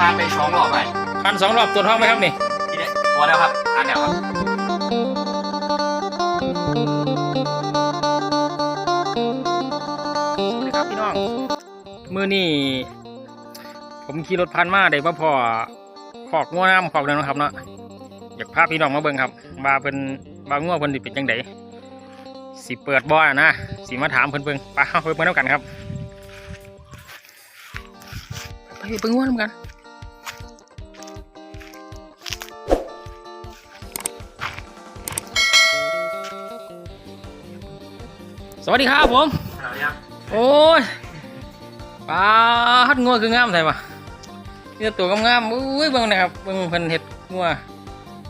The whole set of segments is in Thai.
พาไปสองรอบไปพันสองรอบตัวจท้องไหมครับนี่ ที่ได้ตัวแล้วครับอันเนี้ยครับสวัสดีครับพี่น้องมือนี่ผมขี่รถพันมาได้มาพอขอกงัวน้ำขอกเดินนาะครับเนาะอยากพาพี่น้องมาเบิ่งครับว่าเป็นว่างัวเพิ่นสิเป็นจังไดสิเปิดบ่อนะสิมาถามเพิ่นเบิ่งไปเฮาไปเบิ่งนำกันครับ ไปเบิ่งงัวนำกัน สวัสดีครับผม สวัสดีครับ โอ้ยปลาฮัดงัวคืองามใช่ปะนี่ตัวงามๆอุ้ยเบิ่งนะครับเบิ่งเพิ่นเฮ็ดงัว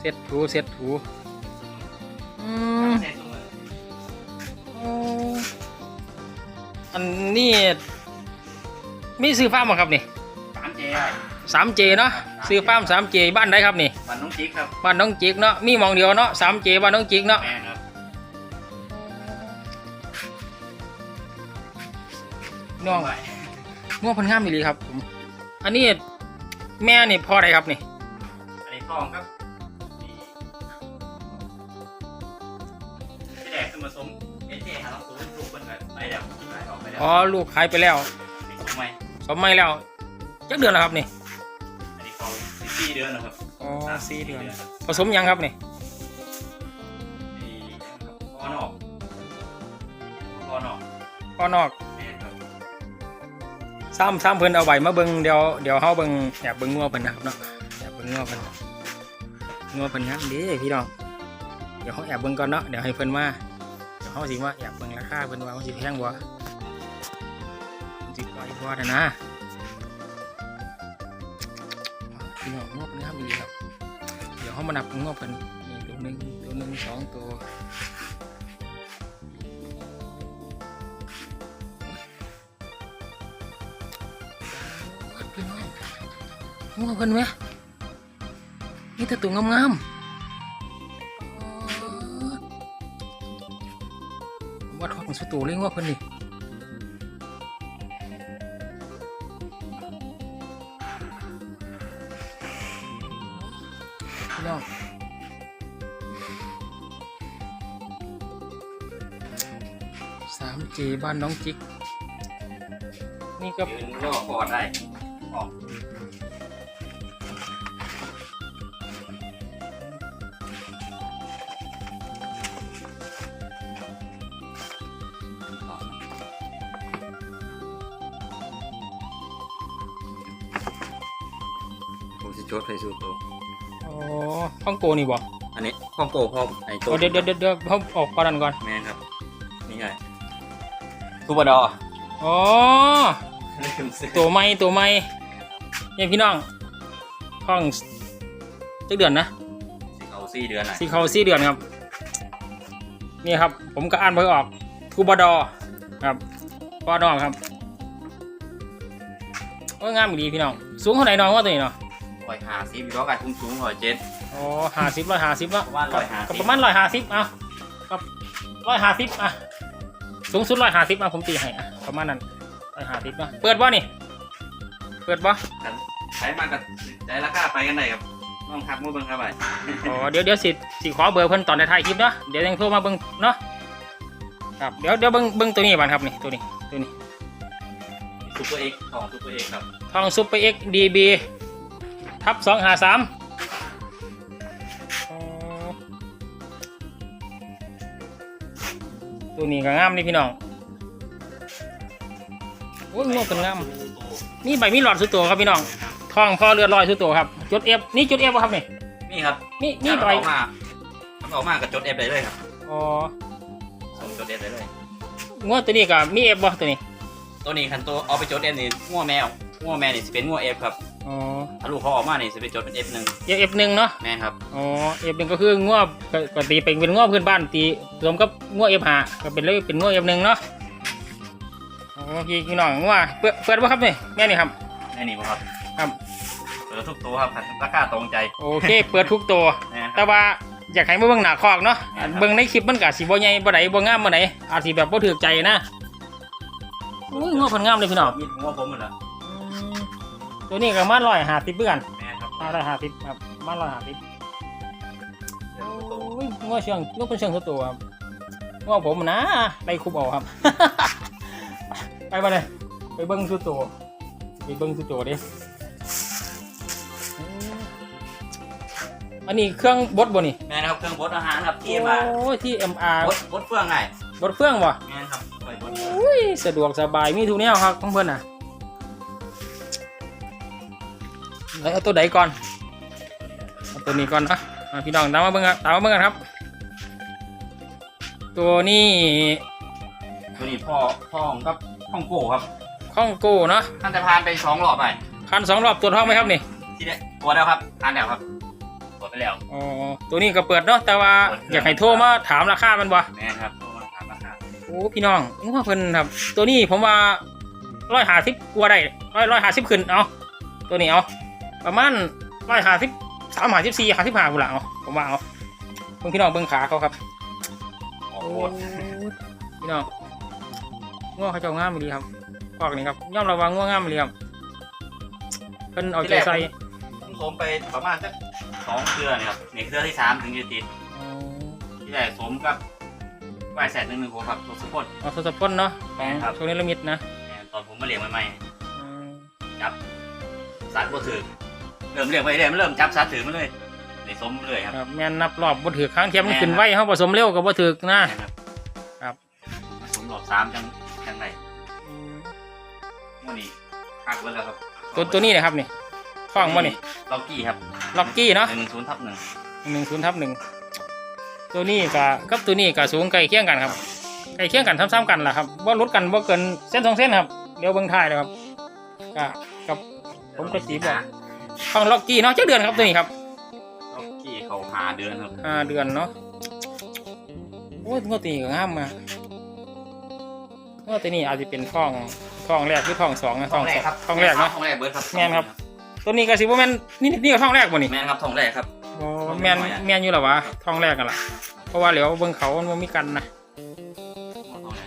เซ็ดถูเซ็ดถูอืมโอ้อันนี้มีซื้อฟาร์มบ่ครับนี่สามเจสามเจเนาะซื้อฟาร์มสามเจบ้านใดครับนี่มันน้องจิ๊กครับ บ้านน้องจิกเนาะ มีหมองเดียวเนาะสามเจบ้านน้องจิกเนาะ น้องงัวเพิ่นงามอีหลีครับผมอันนี้แม่นี่พ่อใดครับนี่อันนี้ทองครับนี่ที่แดกคือมาสมเอเจหาเราสูงลูกเป็นแบบไปแล้วไปออกไปแล้วอ๋อลูกขายไปแล้วนี่สมไหมสมไม่แล้วจักเดือนแล้วครับนี่อันนี้เขาสี่เดือนนะครับอ๋อสามสี่เดือนครับผสมยังครับนี่นี่ครับคอนอกคอนอกก็นอกแม่ครับ ซ้ำซ้ำเพิ่นเอาใบมาเบิ่งเดี๋ยวเดี๋ยวเฮาเบิ่งแอบเบิ่งงัวเพิ่นนะครับเนาะแอบเบิ่งงัวเพิ่นงัวเพิ่นงามเด้พี่น้องเดี๋ยวเฮาแอบเบิ่งก่อนเนาะเดี๋ยวให้เพิ่นมาเดี๋ยวเฮาสิมาแอบเบิ่งราคาเพิ่นว่ามันสิแพงบ่มันสิปล่อยบ่นะนะพี่น้องงัวเพิ่นงามดีครับเดี๋ยวเฮามานับงัวเพิ่นนี่ตัวหนึ่งตัวหนึ่งสองตัว งัวเพิ่นไหมนี่แต่ตัวงามๆวัดของสุดโตัวเลยงัวเพิ่นนี่พี่น้องสามเจบ้านน้องจิก นี่ก็ ยืนล่อคอได้ออก จะโจทย์ให้สู้ตัวอ๋อข้องโกนี่บ่อันนี้ข้องโกพร้อมไอ้ตัวเอาเดี๋ยวเดี๋ยวเดี๋ยวเดี๋ยวเขาออกก่อนก่อน แม่ครับ นี่ไงทูบดออ๋อตัวไม้ตัวไม้เนี่ยพี่น้องห้องจักเดือนนะสิเขาสี่เดือนน่ะสีเขาสี่เดือนครับ นี่ครับ ผมก็อ่านไปออกทูบดอครับบอดอครับโอ้ยงามดีพี่น้อง สูงเท่าไหร่น้องว่าตัวนี้เนาะ ร้อยห้าสิบร้อยกับทุ่งสูงร้อยเจ็ด อ๋อห้าสิบร้อยห้าสิบเนาะประมาณ150 ก็ประมาณร้อยห้าสิบอะครับร้อยห้าสิบอะสูงสุดร้อยห้าสิบอะผมตีให้อะประมาณนั้นร้อยห้าสิบเนาะเปิดบ่นี่ เปิดบ่กันใช้มากับได้ราคาไปกันได้ครับลองทักมาเบิ่งครับไปอ๋อเดี๋ยวเดี๋ยวสิสิขอเบอร์เพิ่นตอนในท้ายคลิปเนาะเดี๋ยวยังโทรมาเบิ่งเนาะครับเดี๋ยวเดี๋ยวเบิ่งเบิ่งตัวนี้บ้านครับนี่ตัวนี้ตัวนี้ซูเปอร์เอ็กของซูเปอร์เอ็กครับ ทองซุปเปอร์เอ็กดีบี ทับสองหาสามตัวนี้ก็งามนี่พี่น้องโอ้ยงวเป็นงามนี่ใบมีหลอดสุดตัวครับพี่น้องทองพอเลือดลอยสุดตัวครับจุดเอฟนี่จุดเอฟครับนี่นี่ครับนี่นี่ถ้าใบเอามาถ้าเอามากับจดเอฟได้เลยครับอ๋อส่งจดเอฟได้เลยงวตัวนี้กับมีเอฟบ่ตัวนี้ ตัวนี้คันตัวเอาไปจดเอฟนี่งัวแมวงัวแมวนี่สิเป็นงัวเอฟครับ อ๋อถ้าลูกเขาออกมานี่สิเป็นจดเป็นเอฟหนึ่งเอฟเอฟหนึ่งเนาะแม่นครับอ๋อเอฟหนึ่งก็คืองวปกติเป็นเป็นงวพื้นบ้านตีรวมกับงวเอฟหาก็เป็นเลยเป็นงวเอฟหนึ่งเนาะอ๋อพี่พี่น้องงวเปิดเปิดบ่ครับนี่แม่นี่ครับนี่นี่บ่ครับครับเออทุกตัวครับราคาตรงใจโอเค เปิดทุกตัว แม่นคแต่รับ ว่าอยากให้มาเบิ่งหน้าคอกเนาะครับ เบิ่งในคลิปมันก็สิบ่ใหญ่บ่ใดบ่งามบ่ไหนอาจสิแบบบ่ถูกใจนะโอ้ยงวเพิ่นงามเลยพี่น้องมีงัวผมหมดแล้วอืม ตัวนี้ก็มาร้อยห้าสิบเพื่อนแม่นครับมาร้อยห้าสิบครับมาร้อยห้าสิบเรื่องประตูโอ้ยง้อเชิงง้อเป็นเชิงตัวครับง้อผมนะไปคุบเอาครับ ไปไปเลยไปเบิ้งสุดตัวไปเบิ้งสุดตัวดิอืมอันนี้เครื่องบดบ่นี่แม่นครับเครื่องบดอาหารครับที่โอ้มายที่ MR บดบดเฟื่องไงบดเครื่องบ่แม่นครับไว้บดเฟื่องอุ้ยสะดวกสบายมีทุกแนวครับของเพื่อนน่ะ แล้วเอาตัวใดก่อนเอาตัวนี้ก่อนนะอะพี่น้องตามมาเบิ่งครับตามมาเบิ่งกันครับ ตัวนี้ตัวนี้พ่อพ่อของกับห้องโก้ครับข้องโก้เนาะท่านแต่พานไปสองรอบไปคันสองรอบตัวจท้องไหมครับนี่ที่เนี้ยตัวแล้วครับทานแล้วครับตัวไปแล้วอ๋อตัวนี้ก็เปิดเนาะแต่ว่าเปิดอยากให้โทรมาถามราคามันบ่แม่นครับตัวมาถามราคาโอ้พี่น้องนึกว่าเพิ่นครับ ตัวนี้ผมว่าร้อยหาสิบกว่าได้ร้อยร้อยหาสิบขึ้นเอาตัวนี้เอา ประมาณร้อยหาสิบสามหาสิบสี่หาสิบห้ากูละเอาผมว่าเอาเบิ่งพี่น้องเบิ่งขาเขาครับโอ้โอ้โหพี่น้องง่วงเขาเจ้างามดีครับพอกนี้ครับย่อมระวังง่วงงามดีครับเพิ่นเอาใจใส่ผมสมไปประมาณสักสองเครือเนี่ยครับในเครือที่สามถึงจะติดอ๋อที่แรกสมกับวายแสนหนึ่งหนึ่งหกครับตัวสปอตเอาทศพลเนาะแม่นครับช่วงนี้ละมิดนะแม่นตอนผมมาเลี้ยงใหม่อืมๆจับซัดบ่ถือ เริ่มเลี้ยงไปเรื่อยมันเริ่มจับซัดถือมาเลยในสมเลยครับครับแม่นนับรอบบ่ถือครั้งเทียมมันขึ้นไว้เฮาผสมเร็วก็บ่ถือนะแม่นครับครับสมรอบสามจังจังไรมื่อนี้คักไว้แล้วครับตัวตัวนี้นะครับนี่ฟ้องบ่นี่ล็อกกี้ครับล็อกกี้เนาะหนึ่งศูนย์ทับหนึ่งหนึ่งศูนย์ทับหนึ่งตัวนี้กับกับตัวนี้กับสูงใกล้เคียงกันครับใกล้เคียงกันซ้ำๆกันแหละครับว่าลดกันว่าเกินเส้นสองเส้นครับเดี๋ยวเบิ่งท้ายเลยครับก็กับผมก็สีบอก ฟังล็อกกี้เนาะเจ้าเดือนครับตัวนี้ครับล็อกกี้เขาหาเดือนครับห้าเดือนเนาะโอ้ยงวดตัวนี้ก็งามมากงวดตัวนี้อาจจะเป็นท้องท้องแรกหรือท้องสองนะท้องสองท้องแรกเนาะท้องแรกเบิร์ดครับแม่นครับ ตัวนี้ก็สิว่าแม่นนี่นี่ก็ท้องแรกบ่นี่แม่นครับท้องแรกครับโอ้แม่นแม่นอยู่แล้ววะท้องแรกกันล่ะเพราะว่าเหลียวเบิ่งเขามันบ่มีกันนะ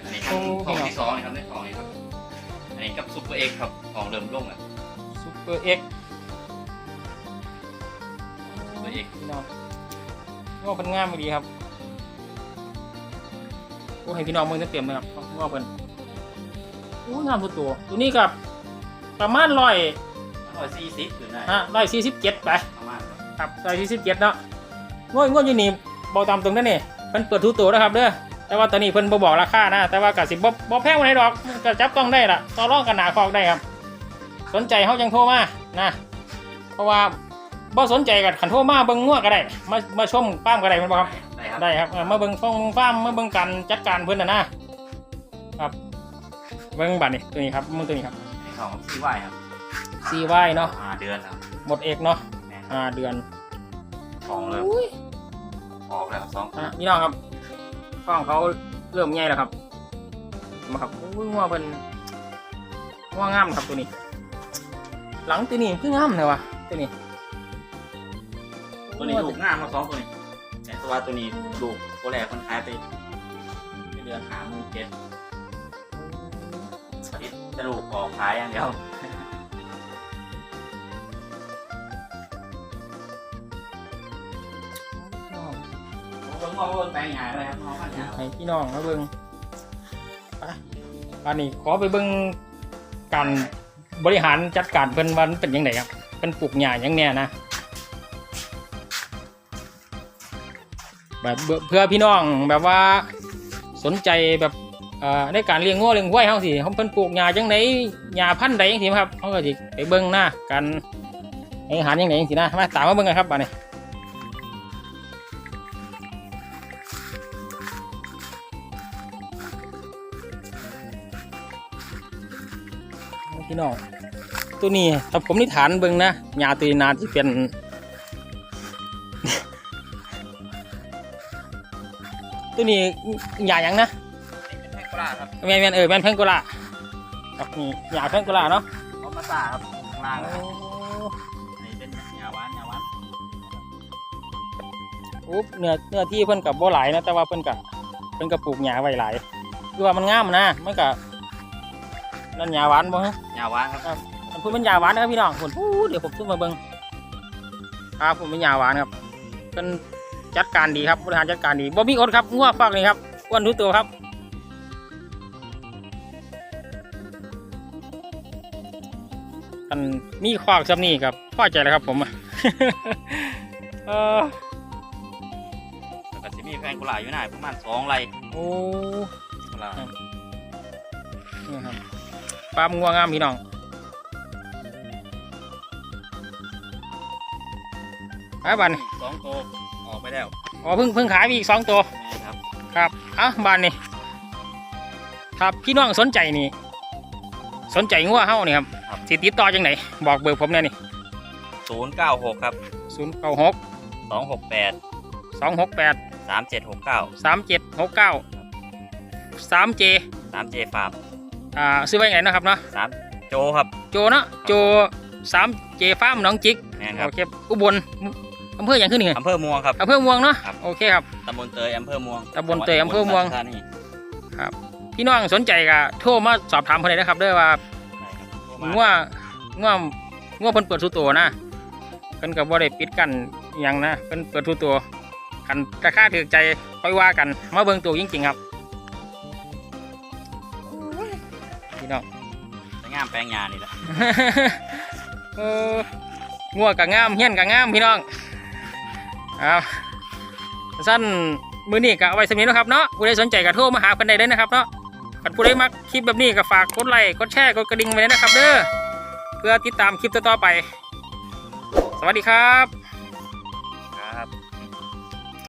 อันนี้ครับท้องที่สองนี่ครับในท้องนี่ครับอันนี้กับซุปเปอร์เอ็กซ์ครับของเริ่มลงอะซูเปอร์เอ็ก ซุปเปอร์เอ็กซ์พี่น้องว่าเป็นงามดีครับโอ้ให้พี่น้องเมืองเต็มๆเลยครับว่าเป็นโอ้งามทุกตัวตัวนี้กับประมาณร้อยร้อยสี่สิบหรือไงฮะร้อยสี่สิบเจ็ดไปประมาณครับครับร้อยสี่สิบเจ็ดเนาะงวดงวดอยู่นี่บอกตามตรงนั่นนี่เพิ่นเปิดทุกตัวนะครับเด้อแต่ว่าตอนนี้เพิ่นบ่บอกราคานะ แต่ว่ากสิบ่บ่แพงกว่าไหนดอกก็จับต้องได้ล่ะต่อรองกันหนาคอกได้ครับ สนใจเฮาจังโทรมานะ เพราะว่า บ่สนใจกับขันโทรมาเบิ่งงัวก็ได้ มามาชมป้ามก็ได้แมันบ่ครับ ได้ครับได้ครับเออมาเบิ่งฟองฟาร์มมาเบิ่งการจัดการเพิ่นน่ะนะครับเบิ่งบัดนี้ตัวนี้ครับมึงตัวนี้ครับในท้องซีไวายครับ CY เนาะหาเดือนครับหมดเอกเนาะแม่นครับห้าเดือนท้องเริ่มออกแล้วครับสองอะพี่น้องครับฟ้องเขาเริ่มใหญ่แล้วครับมาครับอุ้ยงัวเพิ่นงัวงามครับตัวนี้ หลังตัวนี้เพิ่งงามเลยวะตัวนี้ ตัวนี้ลูกงามมาสองตัวนี้แต่ตัวตัวนี้ลูกตัวแรกมันหายไปไปเดือนหาหมือเจ็ดอาทิจะลูกออกขายอย่างเดียวผมมองว่าแปลงใหญ่เลยครับมองว่าใหญ่ให้พี่น้องมาเบิ่งไปอันนี้ขอไปเบิ่งการบริหารจัดการเพิ่นวันเป็นยังไงครับเป็นปลูกหญ้ายังแน่นะ แบบเพื่อพี่น้องแบบว่าสนใจแบบในการเลี้ยงงัวเลี้ยงควายเฮาสิเขาเพิ่นปลูกหญ้าจังไดหญ้าพันธุ์ใดจังซี่ครับเขาก็สิไปเบิ่งหน้าการให้อาหารจังไดจังซี่นะมาตามมาเบิ่งกันครับบัดนี้พี่น้องตัวนี้ถ้าผมนิฐานเบิ่งนะหญ้าตัวนี้นาที่เป็น ตัวนี้หญ้าหยังนะเป็นแพงกว่าครับแมนแมนเออแมนแพงโกลาครับนี่หญ้าแพงโกลาเนาะเพราะมาซาครับข้างล่างนะครับนี่เป็นยาหวานยาหวานอุ๊บเนื้อเนื้อที่เพิ่นกับบ่หลายนะแต่ว่าเพิ่นกับเพิ่นกับปลูกหญ้าไว้หลายคือว่ามันงามนะมันกับนั่นหญ้าหวานบ่ฮะยาหวานครับอันพูดเป็นยาหวานนะครับพี่น้องผมเดี๋ยวผมซุ่มมาเบิ้งครับผมเป็นยาหวานครับเป็น จัดการดีครับบริหารจัดการดีบ่มีอดครับงัวฟากนี่ครับอ้วนทุกตัวครับกันมีควากซำนี่ครับพอใจแล้วครับผมเออแล้วก็จะมีแพงกุหลาบอยู่หน้าประมาณสองไร่โอ้กุหลาบนี่ครับฟาร์มงัวงามพี่น้องไอ้บันสองตัว ออกไปแล้วอ๋อเพิ่งเพิ่งขายไปอีกสองตัวแม่ครับครับอะบานนี่ครับพี่น้องสนใจนี่ สนใจงัวเฮานี่ครับ สิติดต่อจังไหนบอกเบอร์ผมแน่นี่ศูนย์เก้าหกครับศูนย์เก้าหกสองหกแปดสองหกแปดสามเจ็ดหกเก้าสามเจ็ดหกเก้าสามเจสามเจฟาร์มอ่าซื้อไว้ไหนนะครับเนาะสามโจครับ โจเนาะโจสามเจฟาร์มหน้องจิก แม่นครับโอเคอุบล อำเภออย่างขึ้นนี่อำเภอเมืองครับ อำเภอเมืองเนาะครับ โอเคครับ ตำบลเตยอำเภอเมืองตำบลเตยอำเภอเมืองจัหวัดสุราษฎร์ธานีพี่น้องสนใจก็โทรมาสอบถามเพิ่นเลยนะครับเด้อว่าได้ครับโทรมาง่วง่วง่วเพิ่นเปิดสู่ตัวนะเพิ่นก็บ่ได้ปิดกันอหยังนะเพิ่นเปิดสู่ตัวคันราคาถือใจค่อยว่ากันมาเบิ่งตัวจริงๆครับพี่น้องสวยงามแปลงยานี่แหละ เออง่วกะงามเฮียนกะงามพี่น้อง เอาสั้นมือนี่กะเอาไว้สมีนะครับเนาะผู้ใดสนใจกะโทรมาหาเพิ่นได้เลยนะครับเนาะกันผู้ใดมักคลิปแบบนี้ก็ฝากกดไลค์กดแชร์กดกระดิ่งไว้เลยนะครับเด้อเพื่อติดตามคลิปต่อๆไป สวัสดีครับ